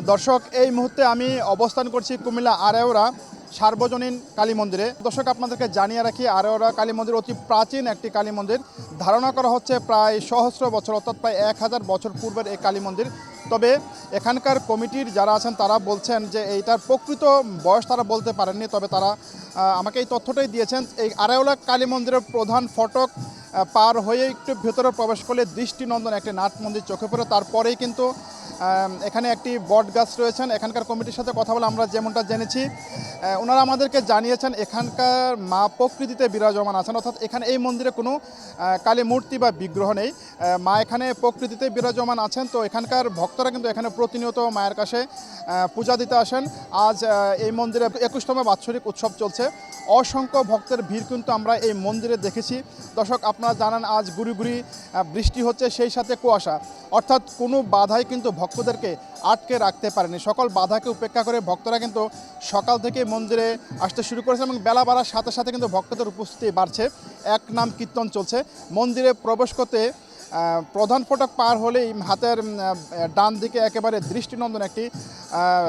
দর্শক, এই মুহূর্তে আমি অবস্থান করছি কুমিল্লা আরেওরা সার্বজনীন কালী মন্দিরে। দর্শক, আপনাদেরকে জানিয়ে রাখি আরেওরা কালী মন্দির অতি প্রাচীন একটি কালী মন্দির। ধারণা করা হচ্ছে প্রায় সহস্র বছর, অর্থাৎ প্রায় এক হাজার বছর পূর্বের এই কালী মন্দির। তবে এখানকার কমিটির যারা আছেন, তারা বলছেন যে এইটার প্রকৃত বয়স তারা বলতে পারেননি, তবে তারা আমাকে এই তথ্যটাই দিয়েছেন। এই আরেওলা কালী মন্দিরের প্রধান ফটক পার হয়ে একটু ভেতরে প্রবেশ করলে দৃষ্টিনন্দন একটি নাট মন্দির চোখে পড়ে। তারপরেই কিন্তু এখানে একটি বট গাছ রয়েছেন। এখানকার কমিটির সাথে কথা বলে আমরা যেমনটা জেনেছি ওনারা আমাদেরকে জানিয়েছেন এখানকার মা প্রকৃতিতে বিরাজমান আছেন। অর্থাৎ এখানে এই মন্দিরে কোনো কালী মূর্তি বা বিগ্রহ নেই। মা এখানে প্রকৃতিতে বিরাজমান আছেন। তো এখানকার ভক্তরা কিন্তু এখানে প্রতিনিয়ত মায়ের কাছে পূজা দিতে আসেন। আজ এই মন্দিরে একুশতম বাৎসরিক উৎসব চলছে। অসংখ্য ভক্তের ভিড় কিন্তু আমরা এই মন্দিরে দেখেছি। দর্শক, আপনারা জানান আজ গুড়ি গুড়ি বৃষ্টি হচ্ছে, সেই সাথে কুয়াশা। অর্থাৎ কোনো বাধাই কিন্তু ভক্তদেরকে আটকে রাখতে পারেনি। সকল বাধাকে উপেক্ষা করে ভক্তরা কিন্তু সকাল থেকে মন্দিরে আসতে শুরু করেছে এবং বেলা বাড়ার সাথে সাথে কিন্তু ভক্তদের উপস্থিতি বাড়ছে। এক নাম কীর্তন চলছে। মন্দিরে প্রবেশ করতে প্রধান ফটক পার হলেই হাতের ডান দিকে একেবারে দৃষ্টিনন্দন একটি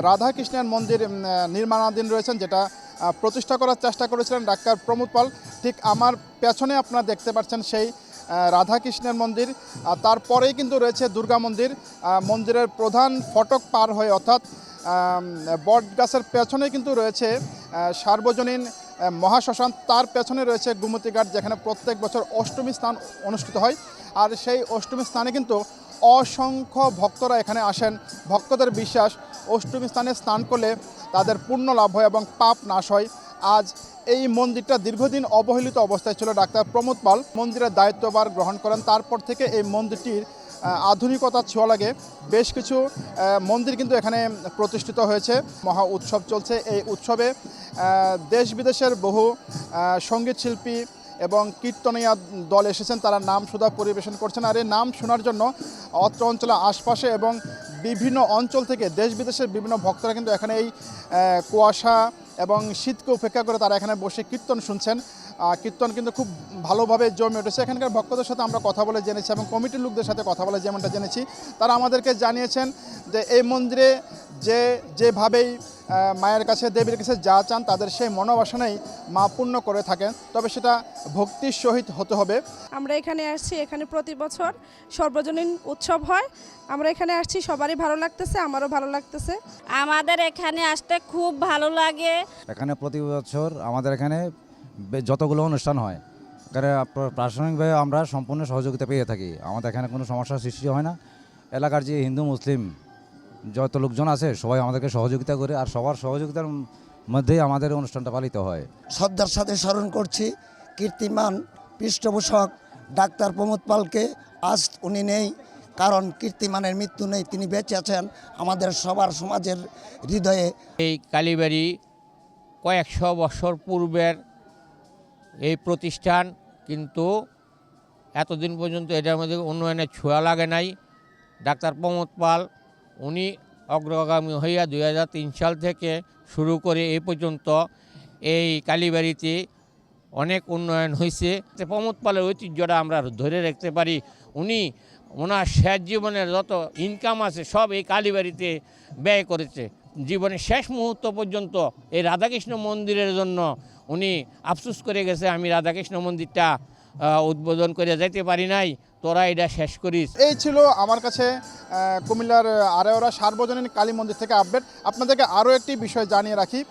রাধাকৃষ্ণের মন্দির নির্মাণাধীন রয়েছেন যেটা প্রতিষ্ঠা করার চেষ্টা করেছিলেন ডাক্তার প্রমোদ পাল। ঠিক আমার পেছনে আপনারা দেখতে পাচ্ছেন সেই রাধাকৃষ্ণের মন্দির তারপরেই কিন্তু রয়েছে দুর্গা মন্দির মন্দিরের প্রধান ফটক পার হয়ে অর্থাৎ বট গাছের পেছনে কিন্তু রয়েছে সার্বজনীন মহাশ্মশান। তার পেছনে রয়েছে গুমতি ঘাট, যেখানে প্রত্যেক বছর অষ্টমী স্নান অনুষ্ঠিত হয়। আর সেই অষ্টমী স্নানে কিন্তু অসংখ্য ভক্তরা এখানে আসেন। ভক্তদের বিশ্বাস, অষ্টমী স্থানে স্নান করলে তাদের পুণ্য লাভ হয় এবং পাপ নাশ হয়। আজ এই মন্দিরটা দীর্ঘদিন অবহেলিত অবস্থায় ছিল। ডাক্তার প্রমোদ পাল মন্দিরের দায়িত্বভার গ্রহণ করেন। তারপর থেকে এই মন্দিরটির আহ, আধুনিকতার ছোঁয়া লাগে। বেশ কিছু মন্দির কিন্তু এখানে প্রতিষ্ঠিত হয়েছে। মহা উৎসব চলছে এই উৎসবে। দেশ বিদেশের বহু সংগীত শিল্পী এবং কীর্তনীয়া দল এসেছেন। তারা নাম সুধা পরিবেশন করছেন আর এই নাম শোনার জন্য অত্র অঞ্চলের আশপাশে এবং বিভিন্ন অঞ্চল থেকে দেশ বিদেশের বিভিন্ন ভক্তরা কিন্তু এখানে এই কুয়াশা এবং শীতকে উপেক্ষা করে তারা এখানে বসে কীর্তন শুনছেন। কীর্তন কিন্তু খুব ভালোভাবে জমে উঠেছে। এখানকার ভক্তদের সাথে আমরা কথা বলে জেনেছি এবং কমিটির লোকদের সাথে কথা বলে যেমনটা জেনেছি, তারা আমাদেরকে জানিয়েছেন যে এই মন্দিরে যে যেভাবেই মায়ের কাছে দেবীর কাছে যা চান তাদের সেই মনোবাসনাই মা পূর্ণ করে থাকেন। তবে সেটা ভক্তির সহিত হতে হবে। আমরা এখানে আসছি এখানে প্রতি বছর সর্বজনীন উৎসব হয়। আমরা এখানে আসছি সবারই ভালো লাগতেছে আমারও ভালো লাগতেছে। আমাদের এখানে আসতে খুব ভালো লাগে। এখানে প্রতি বছর আমাদের এখানে যতগুলো অনুষ্ঠান হয় এখানে প্র- প্রাসঙ্গিকভাবে আমরা সম্পূর্ণ সহযোগিতা পেয়ে থাকি। আমাদের এখানে কোনো সমস্যার সৃষ্টি হয় না। এলাকার যে হিন্দু মুসলিম যত লোকজন আছে সবাই আমাদেরকে সহযোগিতা করে আর সবার সহযোগিতার মধ্যেই আমাদের অনুষ্ঠানটা পালিত হয়। শ্রদ্ধার সাথে স্মরণ করছি কীর্তিমান পৃষ্ঠপোষক ডাক্তার প্রমোদ পালকে আজ উনি নেই কারণ কীর্তিমানের মৃত্যু নেই তিনি বেঁচে আছেন আমাদের সবার সমাজের হৃদয়ে। এই কালীবাড়ি কয়েকশো বছর পূর্বের এই প্রতিষ্ঠান কিন্তু এতদিন পর্যন্ত এটার মধ্যে উন্নয়নের ছোঁয়া লাগে নাই। ডাক্তার প্রমোদ পাল উনি অগ্রগামী হইয়া দু হাজার তিন সাল থেকে শুরু করে এই পর্যন্ত এই কালীবাড়িতে অনেক উন্নয়ন হয়েছে প্রমোদ পালের ঐতিহ্যটা আমরা ধরে রাখতে পারি। উনি ওনার শেষ জীবনের যত ইনকাম আছে সব এই কালীবাড়িতে ব্যয় করেছে। জীবনের শেষ মুহূর্ত পর্যন্ত এই রাধাকৃষ্ণ মন্দিরের জন্য উনি আফসোস করে গেছে, আমি রাধাকৃষ্ণ মন্দিরটা উদ্বোধন করে যেতে পারি নাই। তোরা এটা শেষ করিস। এই ছিল আমার কাছে কুমিল্লার আরেওরা সার্বজনীন কালী মন্দির থেকে আপডেট আপনাদেরকে আরও একটি বিষয় জানিয়ে রাখি।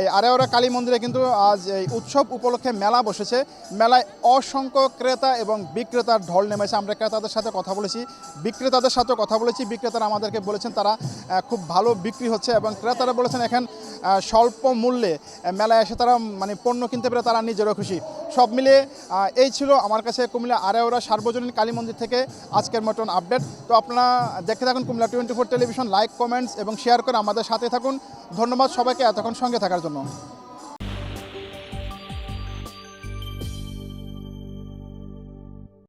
এই আরেওরা কালী মন্দিরে কিন্তু আজ এই উৎসব উপলক্ষে মেলা বসেছে। মেলায় অসংখ্য ক্রেতা এবং বিক্রেতার ঢল নেমেছে। আমরা ক্রেতাদের সাথে কথা বলেছি, বিক্রেতাদের সাথে কথা বলেছি। বিক্রেতারা আমাদেরকে বলেছেন তারা খুব ভালো বিক্রি হচ্ছে এবং ক্রেতারা বলেছেন এখন স্বল্প মূল্যে মেলায় এসে তারা মানে পণ্য কিনতে পেরে তারা নিজেরও খুশি। সব মিলিয়ে এই ছিল আমার কাছে কুমিল্লা আরেওরা সার্বজনীন কালী মন্দির থেকে আজকের মতন আপডেট তো আপনারা দেখে থাকুন Comilla twenty four television like comments এবং শেয়ার করে আমাদের সাথে থাকুন। ধন্যবাদ সবাইকে এতক্ষণ সঙ্গে থাকার জন্য।